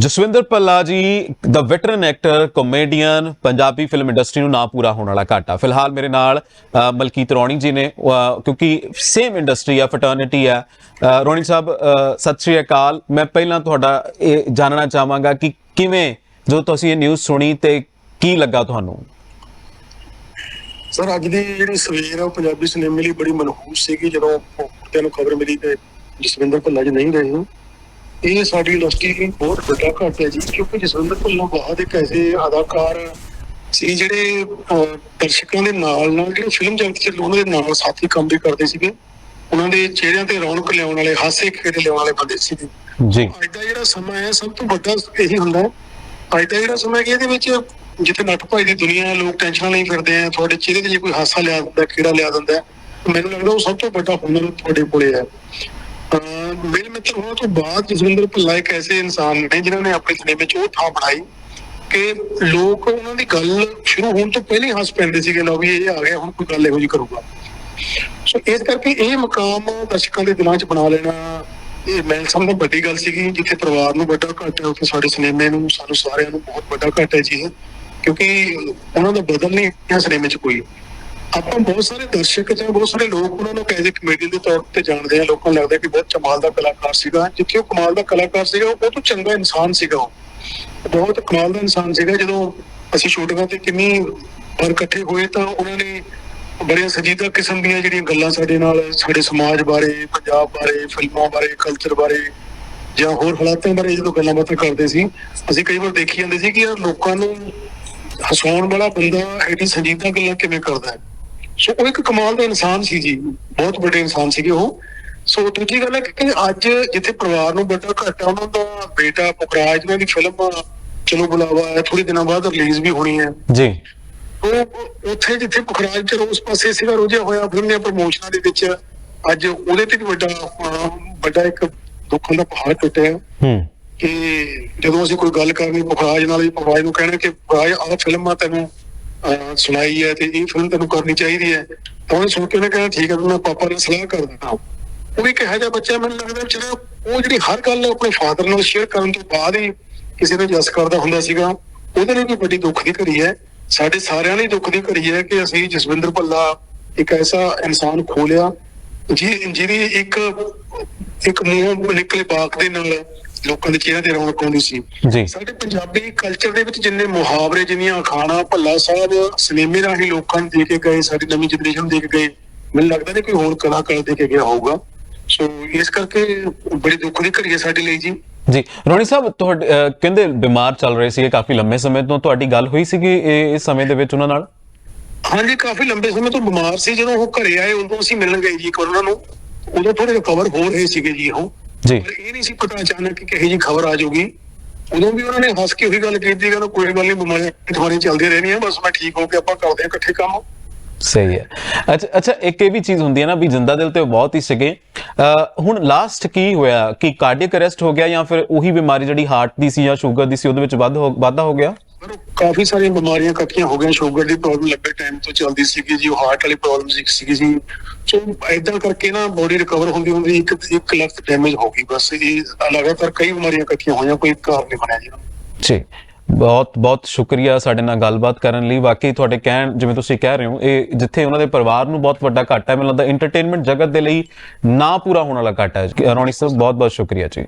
ਜਸਵਿੰਦਰ ਭੱਲਾ ਜੀ ਦਾ veteran actor comedian Punjabi film industry ਨੂੰ ਨਾ ਪੂਰਾ ਹੋਣ ਵਾਲਾ ਘਾਟਾ। ਫਿਲਹਾਲ ਮੇਰੇ ਨਾਲ ਮਲਕੀਤ ਰੌਣੀ ਜੀ ਨੇ ਕਿਉਂਕਿ ਸੇਮ ਇੰਡਸਟਰੀ ਆ ਫਟਰਨਿਟੀ ਆ। ਅ, ਰੌਣੀ ਸਾਹਿਬ ਸਤਿ ਸ਼੍ਰੀ ਅਕਾਲ। ਮੈਂ ਪਹਿਲਾਂ ਤੁਹਾਡਾ ਇਹ ਜਾਣਨਾ ਚਾਹਾਂਗਾ ਕਿ ਕਿਵੇਂ ਜਦੋਂ ਤੁਸੀਂ ਇਹ ਨਿਊਜ਼ ਸੁਣੀ ਤੇ ਕੀ ਲੱਗਾ ਤੁਹਾਨੂੰ? ਸਰ ਅੱਜ ਦੀ ਜਿਹੜੀ ਸਵੇਰ ਆ ਉਹ ਪੰਜਾਬੀ ਸਿਨੇਮੇ ਲਈ ਬੜੀ ਮਨਹੂਸ ਸੀਗੀ। ਜਦੋਂ ਕੁੱਤਿਆਂ ਨੂੰ ਖਬਰ ਮਿਲੀ ਕਿ ਜਸਵਿੰਦਰ ਭੱਲਾ ਜੀ ਨਹੀਂ ਰਹੇ। ਇਹ ਸਾਡੀ ਇੰਡਸਟਰੀ ਲਈ ਬਹੁਤ ਵੱਡਾ ਘਾਟਾ ਹੈ ਜੀ ਕਿਉਂਕਿ ਜਸਵਿੰਦਰ ਭੱਲਾ ਬਾਅਦ ਇੱਕ ਐਸੇ ਅਦਾਕਾਰ ਸੀ ਜਿਹੜੇ ਦਰਸ਼ਕਾਂ ਦੇ ਨਾਲ ਨਾਲ ਜਿਹੜੇ ਫਿਲਮ ਜਗਤ ਚ ਉਹਨਾਂ ਦੇ ਨਾਲ ਸਾਥੀ ਕੰਮ ਵੀ ਕਰਦੇ ਸੀਗੇ। ਉਹਨਾਂ ਦੇ ਚਿਹਰਿਆਂ ਤੇ ਰੌਣਕ ਲਿਆਉਣ ਵਾਲੇ ਹਾਸੇ ਖੇਡ ਲਿਆਉਣ ਵਾਲੇ ਬੰਦੇ ਸੀਗੇ। ਜੀ। ਅੱਜ ਦਾ ਜਿਹੜਾ ਸਮਾਂ ਹੈ ਸਭ ਤੋਂ ਵੱਡਾ ਇਹੀ ਹੁੰਦਾ ਹੈ। ਅੱਜ ਦਾ ਜਿਹੜਾ ਸਮਾਂ ਹੈ ਕਿ ਇਹਦੇ ਵਿੱਚ ਜਿੱਥੇ ਨੱਠ ਭਾਈ ਦੀ ਦੁਨੀਆ ਹੈ ਲੋਕ ਟੈਨਸ਼ਨ ਲਈ ਫਿਰਦੇ ਆ ਤੁਹਾਡੇ ਚਿਹਰੇ ਤੇ ਜੇ ਕੋਈ ਹਾਸਾ ਲਿਆ ਦਿੰਦਾ ਕੀੜਾ ਲਿਆ ਦਿੰਦਾ ਮੈਨੂੰ ਲੱਗਦਾ ਉਹ ਸਭ ਤੋਂ ਵੱਡਾ ਹੁਨਰ ਤੁਹਾਡੇ ਕੋਲੇ ਹੈ। ਮੇਰੇ ਮਿੱਤਰ ਹੋਣ ਤੋਂ ਬਾਅਦ ਜਸਵਿੰਦਰ ਭੱਲਾ ਇੱਕ ਐਸੇ ਇਨਸਾਨ ਨੇ ਜਿਨ੍ਹਾਂ ਨੇ ਆਪਣੇ ਸਿਨੇਮੇ 'ਚ ਉਹ ਥਾਂ ਬਣਾਈ ਕਿ ਲੋਕ ਉਹਨਾਂ ਦੀ ਗੱਲ ਸ਼ੁਰੂ ਹੋਣ ਤੋਂ ਪਹਿਲਾਂ ਹੱਸ ਪੈਂਦੇ ਸੀਗੇ, ਲਓ ਵੀ ਇਹ ਆ ਗਿਆ, ਹੁਣ ਕੋਈ ਗੱਲ ਇਹੋ ਜਿਹੀ ਕਰੂਗਾ ਸੋ ਇਸ ਕਰਕੇ ਇਹ ਮਕਾਮ ਦਰਸ਼ਕਾਂ ਦੇ ਦਿਲਾਂ 'ਚ ਬਣਾ ਲੈਣਾ, ਇਹ ਮੈਂ ਸਮਝਦਾ ਵੱਡੀ ਗੱਲ ਸੀਗੀ, ਜਿੱਥੇ ਪਰਿਵਾਰ ਨੂੰ ਵੱਡਾ ਘਾਟਾ ਹੈ, ਉੱਥੇ ਸਾਡੇ ਸਿਨੇਮੇ ਨੂੰ, ਸਾਨੂੰ ਸਾਰਿਆਂ ਨੂੰ ਬਹੁਤ ਵੱਡਾ ਘਾਟਾ ਹੈ ਜੀ ਇਹ। ਕਿਉਂਕਿ ਉਹਨਾਂ ਦਾ ਬਦਲ ਨਹੀਂ ਹੈ ਸਿਨੇਮੇ 'ਚ ਕੋਈ ਆਪਾਂ ਬਹੁਤ ਸਾਰੇ ਦਰਸ਼ਕ ਜਾਂ ਬਹੁਤ ਸਾਰੇ ਲੋਕ ਉਹਨਾਂ ਨੂੰ ਐਜ਼ ਕਮੇਡੀਅਨ ਦੇ ਤੌਰ ਤੇ ਜਾਣਦੇ ਆ, ਲੋਕਾਂ ਨੂੰ ਲੱਗਦਾ ਕਿ ਬਹੁਤ ਕਮਾਲ ਦਾ ਕਲਾਕਾਰ ਸੀਗਾ। ਜਿੱਥੇ ਉਹ ਕਮਾਲ ਦਾ ਕਲਾਕਾਰ ਸੀਗਾ, ਉਹ ਬਹੁਤ ਚੰਗਾ ਇਨਸਾਨ ਸੀਗਾ ਉਹ। ਬਹੁਤ ਕਮਾਲ ਦਾ ਇਨਸਾਨ ਸੀਗਾ। ਜਦੋਂ ਅਸੀਂ ਸ਼ੂਟਿੰਗਾਂ ਤੇ ਕਿੰਨੀ ਵਾਰ ਇਕੱਠੇ ਹੋਏ ਤਾਂ ਉਹਨਾਂ ਨੇ ਬੜੀਆਂ ਸੰਜੀਦਾ ਕਿਸਮ ਦੀਆਂ ਜਿਹੜੀਆਂ ਗੱਲਾਂ ਸਾਡੇ ਨਾਲ, ਸਾਡੇ ਸਮਾਜ ਬਾਰੇ, ਪੰਜਾਬ ਬਾਰੇ, ਫਿਲਮਾਂ ਬਾਰੇ ਕਲਚਰ ਬਾਰੇ ਜਾਂ ਹੋਰ ਹਾਲਾਤਾਂ ਬਾਰੇ ਜਦੋਂ ਗੱਲਾਂ ਬਾਤਾਂ ਕਰਦੇ ਸੀ, ਅਸੀਂ ਕਈ ਵਾਰ ਦੇਖੀ ਜਾਂਦੇ ਸੀ ਕਿ ਯਾਰ ਲੋਕਾਂ ਨੂੰ ਹਸਾਉਣ ਵਾਲਾ ਬੰਦਾ ਐਡੀ ਸੰਜੀਦਾ ਗੱਲਾਂ ਕਿਵੇਂ ਕਰਦਾ ਹੈ। ਸੋ ਉਹ ਇੱਕ ਕਮਾਲ ਦਾ ਇਨਸਾਨ ਸੀ ਜੀ ਬਹੁਤ ਵੱਡੇ ਇਨਸਾਨ ਸੀਗੇ ਉਹ। ਸੋ ਦੂਜੀ ਗੱਲ ਹੈ ਕਿ ਅੱਜ ਜਿੱਥੇ ਪਰਿਵਾਰ ਨੂੰ ਵੱਡਾ ਘਾਟਾ ਉਹਨਾਂ ਦਾ ਬੇਟਾ ਪੁਖਰਾਜ ਉਹਨਾਂ ਦੀ ਫਿਲਮ ਚਲੋ ਬੁਲਾਵਾ ਹੈ ਥੋੜੇ ਦਿਨਾਂ ਬਾਅਦ ਰਿਲੀਜ਼ ਵੀ ਹੋਣੀ ਹੈ। ਜੀ। ਉਹ ਉੱਥੇ ਜਿੱਥੇ ਪੁਖਰਾਜ ਚ ਉਸ ਪਾਸੇ ਸੀਗਾ ਰੁਝਿਆ ਹੋਇਆ ਫਿਲਮ ਦੀਆਂ ਪ੍ਰਮੋਸ਼ਨਾਂ ਦੇ ਵਿੱਚ ਅੱਜ ਉਹਦੇ ਤੇ ਵੀ ਵੱਡਾ ਵੱਡਾ ਇੱਕ ਦੁੱਖਾਂ ਦਾ ਪਹਾੜ ਟੁੱਟਿਆ। ਹੂੰ। ਕਿ ਜਦੋਂ ਅਸੀਂ ਕੋਈ ਗੱਲ ਕਰਨੀ ਪੁਖਰਾਜ ਨਾਲ ਹੀ ਪੁਖਰਾਜ ਨੂੰ ਕਹਿਣਾ ਕਿ ਪੁਖਰਾਜ ਆਹ ਫਿਲਮ ਆ ਤੈਨੂੰ ਸੁਣਾਈ ਹੈ ਤੇ ਇਹ ਫਿਲਮ ਤੈਨੂੰ ਕਰਨੀ ਚਾਹੀਦੀ ਹੈ। ਤਾਂ ਉਹਨੇ ਸੁਣ ਕੇ ਉਹਨੇ ਕਹਿਣਾ ਠੀਕ ਹੈ ਮੈਂ ਪਾਪਾ ਨਾਲ ਸਲਾਹ ਕਰ ਉਹ ਇੱਕ ਇਹੋ ਜਿਹਾ ਬੱਚਾ ਮੈਨੂੰ ਲੱਗਦਾ ਵਿਚਾਰਾ ਉਹ ਜਿਹੜੀ ਹਰ ਗੱਲ ਆਪਣੇ ਫਾਦਰ ਨਾਲ ਸ਼ੇਅਰ ਕਰਨ ਤੋਂ ਬਾਅਦ ਹੀ ਕਿਸੇ ਨੂੰ ਜਸ ਕਰਦਾ ਹੁੰਦਾ ਸੀਗਾ। ਉਹਦੇ ਲਈ ਵੀ ਵੱਡੀ ਦੁੱਖ ਦੀ ਘੜੀ ਹੈ। ਸਾਡੇ ਸਾਰਿਆਂ ਲਈ ਦੁੱਖ ਦੀ ਘੜੀ ਹੈ ਕਿ ਅਸੀਂ ਜਸਵਿੰਦਰ ਭੱਲਾ ਇੱਕ ਐਸਾ ਇਨਸਾਨ ਖੋਲਿਆ ਜੀ ਜਿਹਦੀ ਇੱਕ ਇੱਕ ਮੂੰਹ ਨਿਕਲੇ ਬਾਕ ਦੇ ਨਾਲ ਲੋਕਾਂ ਦੇ ਚਿਹਰਿਆਂ ਤੇ ਰੌਣਕ ਆਉਂਦੀ ਸੀ। ਜੀ। ਸਾਡੇ ਪੰਜਾਬੀ ਕਲਚਰ ਦੇ ਵਿੱਚ ਜਿੰਨੇ ਮੁਹਾਵਰੇ ਜਿੰਨੀਆਂ ਅਖਾਣਾ ਭੱਲਾ ਸਾਹਿਬ ਸਿਨੇਮੇ ਰਾਹੀਂ ਲੋਕਾਂ ਨੂੰ ਦੇ ਕੇ ਗਏ ਸਾਡੀ ਨਵੀਂ ਜਨਰੇਸ਼ਨ ਦੇ ਕੇ ਗਏ ਮੈਨੂੰ ਲੱਗਦਾ ਨਹੀਂ ਕੋਈ ਹੋਰ ਕਲਾਕਾਰ ਦੇ ਕੇ ਗਿਆ ਹੋਊਗਾ। ਸੋ ਇਸ ਕਰਕੇ ਬੜੀ ਦੁੱਖ ਦੀ ਘੜੀ ਹੈ ਸਾਡੇ ਲਈ ਜੀ। ਜੀ ਰੌਣੀ ਸਾਹਿਬ ਤੁਹਾਡੇ ਕਹਿੰਦੇ ਬਿਮਾਰ ਚੱਲ ਰਹੇ ਸੀਗੇ ਕਾਫੀ ਲੰਮੇ ਸਮੇਂ ਤੋਂ। ਤੁਹਾਡੀ ਗੱਲ ਹੋਈ ਸੀਗੀ ਇਹ ਇਸ ਸਮੇਂ ਦੇ ਵਿੱਚ ਉਹਨਾਂ ਨਾਲ? ਹਾਂਜੀ ਕਾਫੀ ਲੰਬੇ ਸਮੇਂ ਤੋਂ ਬਿਮਾਰ ਸੀ। ਜਦੋਂ ਉਹ ਘਰੇ ਆਏ ਉਦੋਂ ਅਸੀਂ ਮਿਲਣ ਗਏ ਜੀ ਇੱਕ ਉਹਨਾਂ ਨੂੰ। ਉਦੋਂ ਥੋੜੇ ਰਿਕਵਰ ਹੋ ਰਹੇ ਸੀਗੇ ਜੀ ਉਹ। ਜੀ। ਇਹ ਨਹੀਂ ਸੀ ਪਤਾ ਅਚਾਨਕ ਕਿ ਕਿਹੋ ਜੀ ਖਬਰ ਆ ਜਾਊਗੀ। ਉਦੋਂ ਵੀ ਉਹਨਾਂ ਨੇ ਹੱਸ ਕੇ ਉਹੀ ਗੱਲ ਕੀਤੀ ਕਿ ਕੋਈ ਗੱਲ ਨਹੀਂ ਬਿਮਾਰੀਆਂ ਤੁਹਾਡੀਆਂ ਚੱਲਦੀਆਂ ਰਹਿਣੀਆਂ ਬਸ ਮੈਂ ਠੀਕ ਹੋ ਕੇ ਆਪਾਂ ਕਰਦੇ ਹਾਂ ਇਕੱਠੇ ਕੰਮ। ਸਹੀ ਹੈ। ਅੱਛਾ ਅੱਛਾ ਇੱਕ ਇਹ ਵੀ ਚੀਜ਼ ਹੁੰਦੀ ਹੈ ਨਾ ਵੀ ਜਿੰਦਾ ਦਿਲ ਤੇ ਬਹੁਤ ਹੀ ਸੀਗੇ। ਹੁਣ ਲਾਸਟ ਕੀ ਹੋਇਆ? ਕਿ ਕਾਰਡੀਅਕ ਅਰੈਸਟ ਹੋ ਗਿਆ ਜਾਂ ਫਿਰ ਉਹੀ ਬਿਮਾਰੀ ਜਿਹੜੀ ਹਾਰਟ ਦੀ ਸੀ ਜਾਂ ਸ਼ੂਗਰ ਦੀ ਸੀ ਉਹਦੇ ਵਿੱਚ ਵੱਧ ਹੋ- ਵਾਧਾ ਹੋ ਗਿਆ? ਕਾਫੀ ਸਾਰੀਆਂ ਬਿਮਾਰੀਆਂ ਇਕੱਠੀਆਂ ਹੋ ਗਈਆਂ, ਸ਼ੂਗਰ ਦੀ ਪ੍ਰੋਬਲਮ ਲੰਬੇ ਟਾਈਮ ਤੋਂ ਚੱਲਦੀ ਸੀਗੀ ਜੀ ਹਾਰਟ ਵਾਲੀ ਪ੍ਰੋਬਲਮ ਸੀਗੀ ਜੀ। ਸੋ ਐਦਾਂ ਕਰਕੇ ਨਾ ਬੋਡੀ ਰਿਕਵਰ ਹੁੰਦੀ ਹੁੰਦੀ ਇੱਕ ਇੱਕ ਲੱਖ ਡੈਮੇਜ ਹੋ ਗਈ, ਬਸ ਇਹ ਲਗਾਤਾਰ ਕਈ ਬਿਮਾਰੀਆਂ ਇਕੱਠੀਆਂ ਹੋਈਆਂ, ਕੋਈ ਕਾਰਨ ਨਹੀਂ ਬਣਿਆ ਜੀ। ਜੀ, ਬਹੁਤ ਬਹੁਤ ਸ਼ੁਕਰੀਆ ਸਾਡੇ ਨਾਲ ਗੱਲਬਾਤ ਕਰਨ ਲਈ। ਵਾਕਈ ਤੁਹਾਡੇ ਕਹਿਣ, ਜਿਵੇਂ ਤੁਸੀਂ ਕਹਿ ਰਹੇ ਹੋ, ਇਹ ਜਿੱਥੇ ਉਹਨਾਂ ਦੇ ਪਰਿਵਾਰ ਨੂੰ ਬਹੁਤ ਵੱਡਾ ਘਾਟਾ ਹੈ, ਮੈਨੂੰ ਲੱਗਦਾ ਐਂਟਰਟੇਨਮੈਂਟ ਜਗਤ ਦੇ ਲਈ ਨਾ ਪੂਰਾ ਹੋਣ ਵਾਲਾ ਘਾਟਾ ਹੈ। ਰੌਣੀ ਸਾਹਿਬ, ਬਹੁਤ ਬਹੁਤ ਸ਼ੁਕਰੀਆ ਜੀ।